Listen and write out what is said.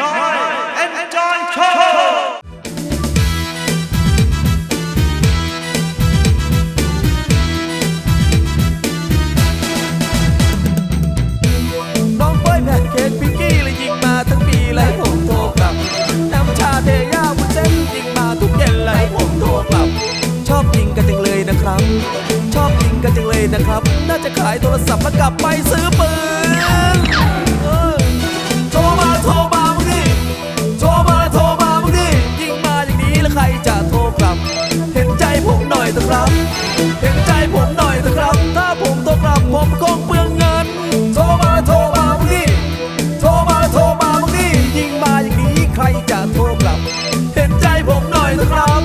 น้อย Enjoy Show น้องเป้ยแพนเค้กพิงกี้เลยยิงมาทั้งปีเลยผมโทรกลับ น้ำชาเทย่าวุ้นเส้นยิงมาทุกเย็นเลยผมโทรกลับ ชอบยิงกันจังเลยนะครับ ชอบยิงกันจังเลยนะครับ น่าจะขายโทรศัพท์แล้วกลับไปซื้อปืน กลับ เห็นใจผมหน่อยนะครับ